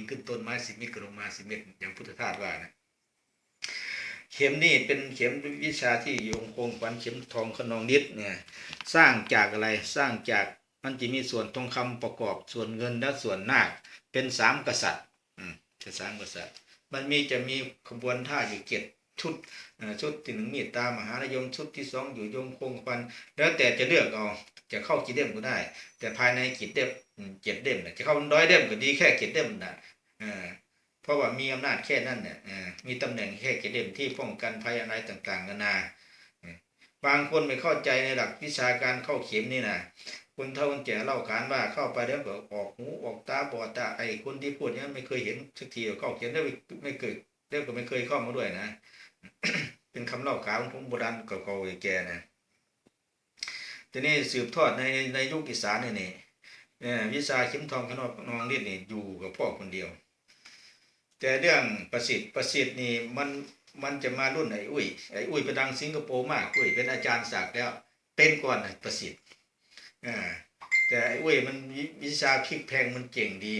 งขึ้นต้นไม้สิบเมตรก็ลงมาสิบเมตรอย่างพุทธทาสว่านะเข็มนี่เป็นเข็มวิชาที่โยงคงขวัญเข็มทองขนองนิดเนี่ยสร้างจากอะไรสร้างจากมันจะมีส่วนทองคำประกอบส่วนเงินและส่วนนาคเป็นสามกษัตริย์อืมเป็นสามกษัตริย์ มันมีจะมีขบวนท่าอยู่เจ็ดชุดชุดที่หนึ่งมีตามหานิยมชุดที่สองอยู่ยงคงควันแล้วแต่จะเลือกเอา จะเข้ากี่เล่มก็ได้ แต่ภายในกี่เล่มเจ็ดเล่มน่ะจะเข้าร้อยเล่มก็ดีแค่เจ็ดเล่มนะเพราะว่ามีอำนาจแค่นั้นเนี่ยมีตำแหน่งแค่เจ็ดเล่มที่ป้องกันภัยอะไรต่างๆนานา บางคนไม่เข้าใจในหลักวิชาการเข้าเข็มนี่นะคนเฒ่าคนแก่เล่าขานว่าเข้าไปแล้วก็ออกหูออกตาบอดตาไอ้คนที่พูดเนี้ยไม่เคยเห็นสักทีเข้าเข็มได้ไม่ไม่เคยเรื่องก็ไม่เคยเข้ามาด้วยนะ เป็นคำเล่าขานของโบราณเก่าๆแก่นะ ทีนี้สืบทอดในในยุคอีสานนี่นี่เอ่อวิชาเข็มทองขนนองเลียนนี่อยู่กับพ่อคนเดียว แต่เรื่องประสิทธิ์ประสิทธิ์นี่มันมันจะมารุ่นไอ้อุ้ยไอ้อุ้ยไปดังสิงคโปร์มากอุ้ยเป็นอาจารย์ศักดิ์แล้วเป็นก่อนประสิทธิ์อ่าแต่ไอ้อุ้ยมันวิวิชาพลิกแพงมันเก่งดี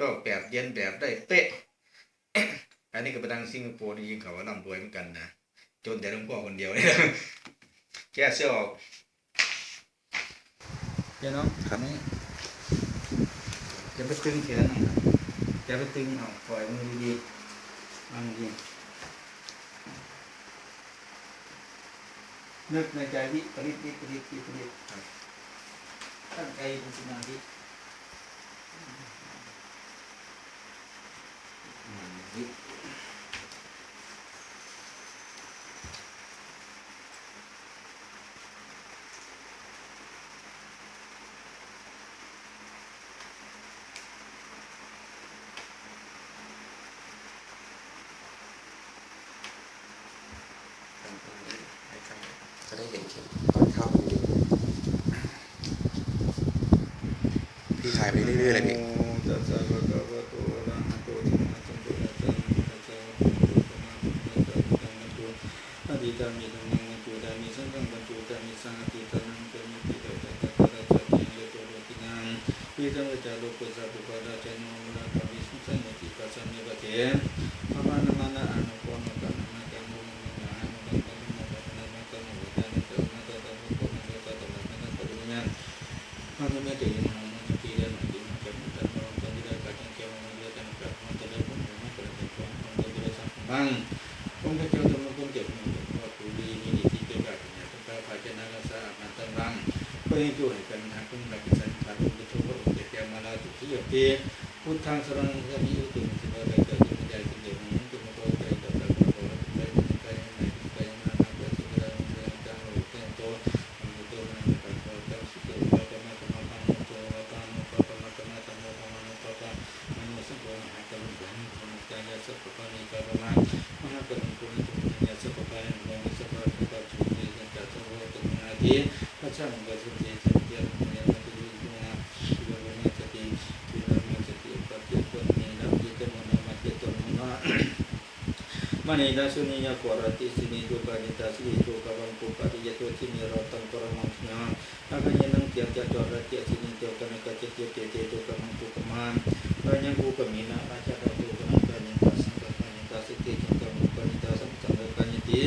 ลอกแบบเรียนแบบได้เป๊ะอันนี้ก็ไปดังสิงคโปร์นี่ยิงเขาว่าร่ำรวยเหมือนกันนะจนแต่หลวงพ่อคนเดียวเนี่ยแกเสื้อออก เจ้าน้องครับนี่จะไปตึงแขนหน่อยจะไปตึงเอาปล่อยมือดีๆวางดีนึกในใจที่ปริตที่ปริตที่ปริตตั้งใจเป็นสมาธิอืม ได้เห็นเข็มตอนเข้าอยู่พี่ถ่ายไปเรื่อยๆเลยพี่ตัสสะภะคะวะโตอะระหะโตสัมมาสัมพุทธัสสะตัสสะภะคะวะโตสัมมาสัมพุทธัสสะตังนะโตอะดิตามิธัมมังนะโตดามิสังฆังปัจจุตามิสังฆ Jadi utang seorang kami itu sebagai kami menjadi kendali untuk membawa kita ke dalam kita kita yang naik kita yang anak dan segera menjalankan waktu itu untuk menangkap kita sudah pada mata mata mata mata mata mata mata mata mata mata manusia bahwa akan menjadi pemerintahan seperti ini karena mana berhubung itu menjadi seperti yang menjadi seperti kita juga dan jatuh untuk mengaji macam macam มณีดาสุนียกวรติสินีตุกานิตาสิตุกาบังปุปติยตุทิมิโรตังปรมังญาอากัญญนังเตียงจจระติสินีเตกนกาเจิตเตเตตุกาบังปุกมันกายังกูกมีนาอาจารย์ตุกานิตาสังกานิตาสิติจังกังกัญญตาสังกังกัญญติ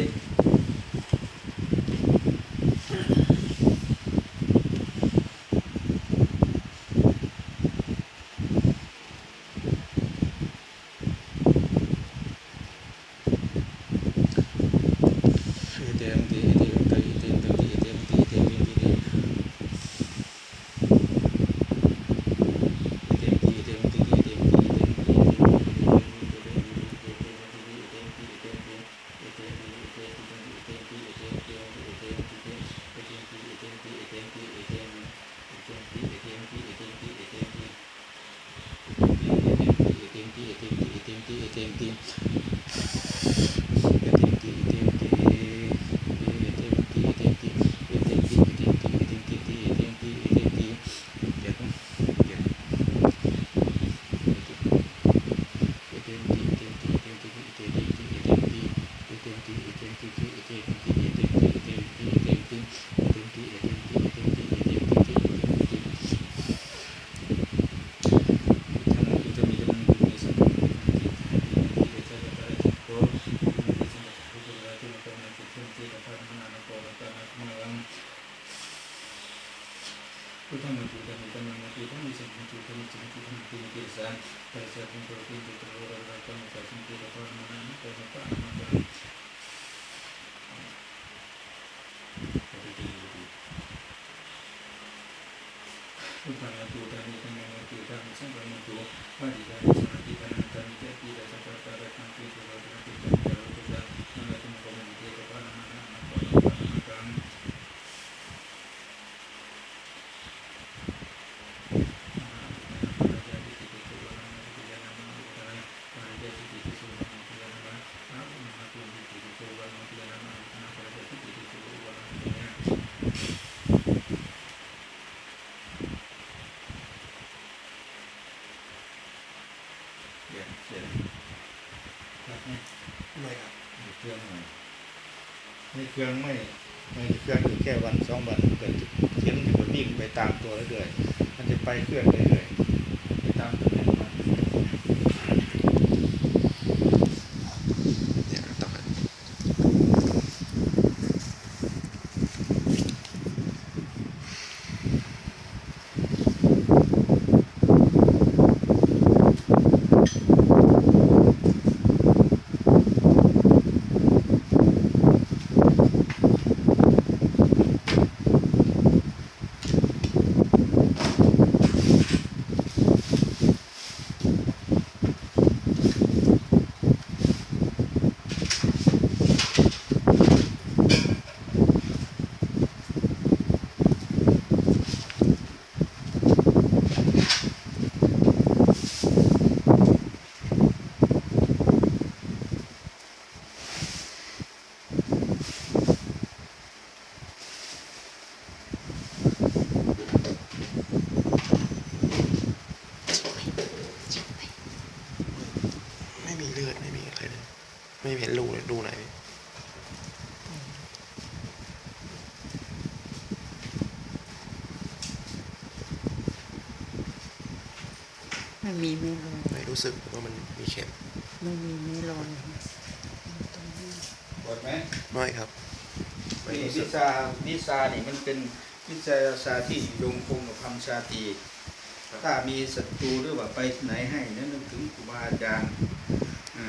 మనకి చింతీర కర్మ అనుకోవడం Kutang mengkutang kita mengkutang bisa mengkutang bisa mengkutang mungkin kirsa kalau saya pun protein telur atau mengkutang kirsa kalau mana kalau apa ครื่องหน่อยในเครื่องไม่ในเครื่องอยู่แค่วันสองวันเกิดเขียนอยู่นิ่งไปตามตัวเรื่อยๆมันจะไปเคลื่อนเรื่อยๆไปตามตัวมัน เนี่ยต่อครับไม่มีเลือดไม่มีอะไรเลย ไม่เห็นรูเลยรูไหนไม่มีไม่ลอยไม่รู้สึกว่ามันมีเข็มไม่มีไม่ลอยตรงนี้ปวดไหมไม่ครับไม่นี่รู้สึวิกชาวิชานี่มันเป็นวิชาศาสตร์ที่โยงคงกับคำชาตรีถ้ามีศัตรูหรือว่าไปที่ไหนให้นั่นนึกถึงครูบาอาจารย์อ่า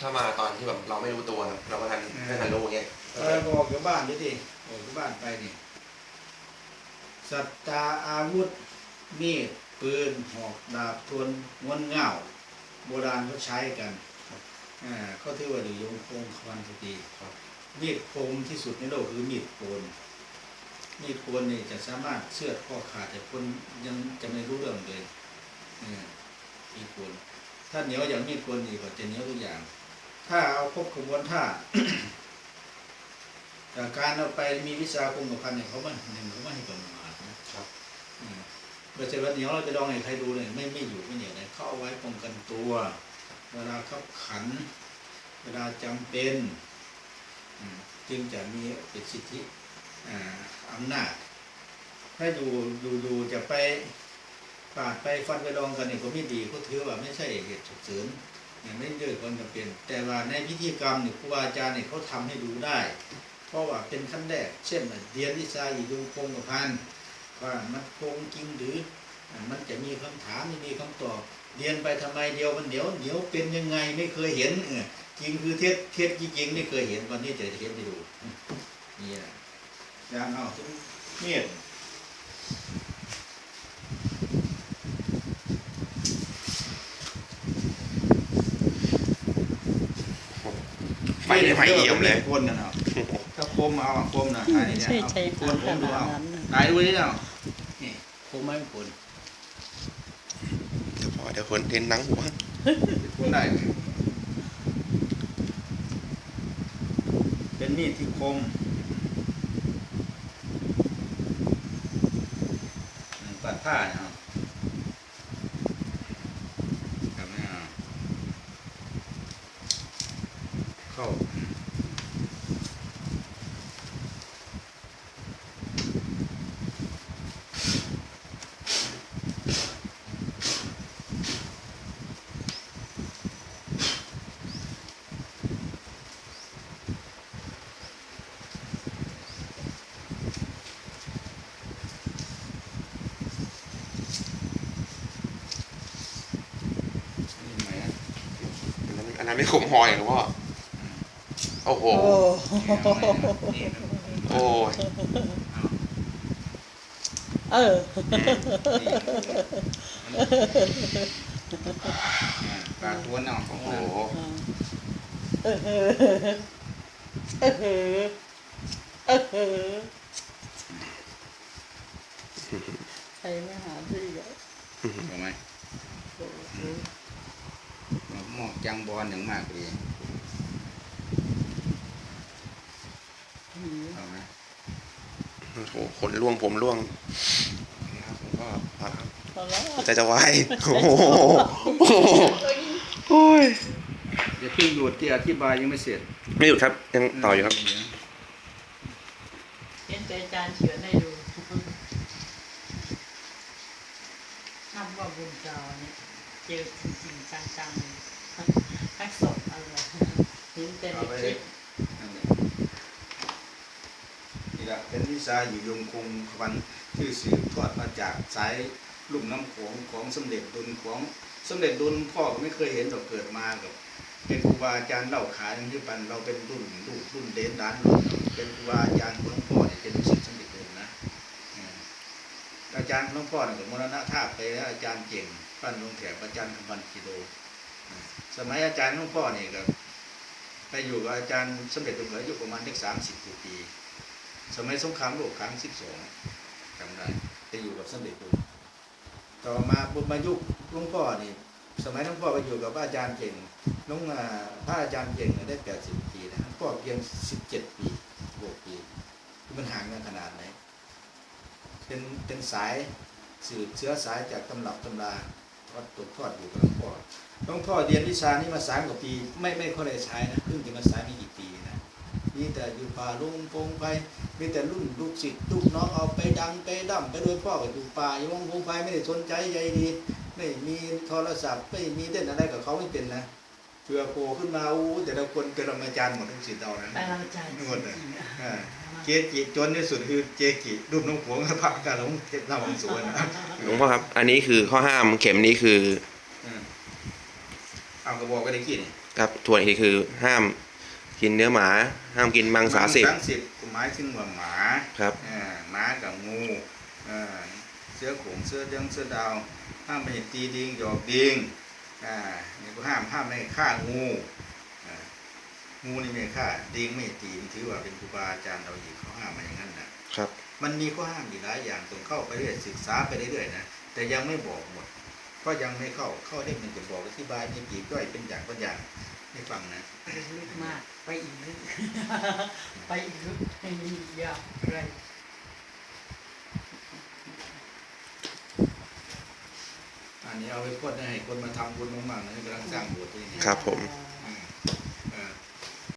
ถ้ามาตอนที่แบบเราไม่รู้ตัวครับเราก็ทันไม่ทันรู้เงี้ยเออก็ออกจากบ้านดิดิออกจากบ้านไปนี่สัตตาอาวุธมีดปืนหอกดาบทวนม้วนเง่าโบราณเขาใช้กันอ่าเขาถือว่าอยู่ยงคงควันสติมีดคมที่สุดในโลกคือมีดโกนมีดโกนนี่จะสามารถเชือดข้อขาดแต่คนยังจะไม่รู้เรื่องเลยเออมีดโกนถ้าเหนียวอย่างมีดโกนนี่ก็จะเหนียวทุกอย่าง ถ้าเอาครบขบวนท่าแต่การเอาไปมีวิชาคงกับพันเนี่ยเขาไม่หนึ่งเขาไม่ให้ประมาทนะครับอืมเมื่อเสร็จวันเหนียวเราจะลองให้ใครดูเลยไม่ไม่อยู่ไม่เหนียวเลยเขาเอาไว้ป้องกันตัว เวลาขับขัน เวลาจำเป็นอืมจึงจะมีเป็นสิทธิอ่าอำนาจ ถ้าอยู่อยู่อยู่จะไปปาดไปฟันไปลองกันเนี่ยก็ไม่ดีก็ถือว่าไม่ใช่เหตุฉุกเฉินอ ย่างไม่เดือดความจำเป็น แต่ว่าในพิธีกรรมเนี่ยครูบาอาจารย์เนี่ยเขาทำให้ดูได้ เพราะว่าเป็นขั้นแรก เช่นเรียนวิชาอยู่ดูคงกับพันว่ามันคงจริงหรือมันจะมีคำถามมีคำตอบเรียนไปทำไมเดียวมันเดี๋ยวเดี๋ยวเป็นยังไงไม่เคยเห็นเออจริงคือเท็จเท็จจริงๆไม่เคยเห็นวันนี้จะเห็นให้ดูนี่แหละยางเอาถึงเมียด ไฟได้ไหมเอี่ยมเลยคนนะเนาะถ้าคมเอาอะคมนะถ่ายไม่เนี่ยใช่เอาใจคขานดผขมดูนาดเอานั้นนะถ่ายดูนี่เนาะนี่คมไหมคนเดี๋ยวพอเดี๋ยวคนเห็นหนังหัวคนได้เป็นมีดที่คมอืมปัดผ้าเนี่ยเอาค ข้าอันนั้นไม่ขมหอยหรือว่า โอ้โห โอ้นี่นะโอ้ยเออ ปลาตัวเน่าของโอ้มันโหเออเออเออเออใครไม่หาที่อะถูกไหมโอ้โหหมอกจังบอลหนึ่งมากเลย หนี เอาไหมโอ้โหขนร่วงผมร่วงครับผมก็อ่าพอแล้วหัวใจจะวายโอ้โหโอ้โหโอ้ยอย่าเพิ่งหยุดที่อธิบายยังไม่เสร็จไม่หยุดครับ ยังต่ออยู่ครับ เห็นแต่อาจารย์เฉือนให้ดูทำว่าบุญจอเนี่ยเจอจริงๆจังๆเลยทักสดอะไรเห็นแต่ในคลิป นั่นแหละ นี่แหละเป็นวิชาอยู่ยงคงวันที่สืบทอดมาจากสายลุ่มน้ำโขงของสมเด็จดุลของสมเด็จดุลพ่อก็ไม่เคยเห็นหรอกเกิดมากับเป็นครูบาอาจารย์เล่าขายที่ปันเราเป็นรุ่นลูกรุ่นเดนดานรุ่นเป็นครูบาอาจารย์ของหลวงพ่อเนี่ยเป็นลูกศิษย์สมเด็จดุลนะอาจารย์ของหลวงพ่อเนี่ยมรณภาไปแล้วอาจารย์เก่งปั้นลงแถบอาจารย์คำพันกิโลสมัยอาจารย์หลวงพ่อเนี่ยก็ไปอยู่กับอาจารย์สมเด็จดุลอายุประมาณเด็กสามสิบกว่าปี สมัยสงครามโลกครั้งสิบสองจำได้ไปอยู่กับสมเด็จดุลต่อมาบุญมายุคหลวงพ่อนี่สมัยหลวงพ่อไปอยู่กับอาจารย์เก่งน้องอ่าพระอาจารย์เก่งเนี่ยได้แปดสิบปีนะหลวงพ่อเพียงสิบเจ็ดปีบวกปีมันห่างกันขนาดไหนเป็นเป็นสายสืบเชื้อสายจากตำรับตำราวัดตกทอดอยู่กับหลวงพ่อหลวงพ่อเรียนวิชานี้มาสามกว่าปี ไม่ไม่ค่อยได้ใช้นะเพิ่งจะมาใช้ไม่กี่ปี มีแต่อยู่ป่าลุงพงไป มีแต่รุ่นลูกศิษย์ลูกน้องเอาไปดังไปดั้มไปโดยพ่อก็อยู่ป่าอยู่วงพงไปไม่ได้สนใจใยดีไม่มีโทรศัพท์ไม่มีเล่นอะไรกับเขาไม่เป็นนะเผื่อโผล่ขึ้นมาอู้แต่ละคนเป็นอาจารย์หมดทุกสิทธิ์เอานะไปเราจ่ายจริงๆอะอ่าเกจิจนที่สุดคือเจกิรูปน้องหวงกับพระกาหลงเทพนาวังสวนนะหลวงพ่อครับ อันนี้คือข้อห้ามเข็มนี้คืออืมเอากระบอกก็ได้กินครับทวนอีกทีคือห้าม กินเนื้อหมา ห้ามกินมังสาสิบมังสิบหมายถึงว่าหมาครับอ่าหมากับงูอ่าเสื้อโขงเสื้อเดืองเสื้อดาว ห้ามไม่ให้ตีดิงหยอกดิงอ่านี่ก็ห้ามห้ามไม่ให้ฆ่างูอ่างูนี่ไม่ให้ฆ่าดิงไม่ให้ตีนี่ถือว่าเป็นครูบาอาจารย์เราอีกเขาห้ามมาอย่างนั้นนะครับ มันมีข้อห้ามอีกหลายอย่างต้องเข้าไปเรื่อยศึกษาไปเรื่อยๆนะแต่ยังไม่บอกหมดก็ยังไม่เข้าเข้าได้มันจะบอกอธิบายมีปีกย่อยเป็นอย่างเป็นอย่างให้ฟังนะลึกมาก ไปอีกลึกไปอีกลึกให้มียาวไกลอันนี้เอาไปพ่นให้คนมาทำบุญมากๆนะกำลังสร้างโบสถ์ที่นี่ครับผมอ่า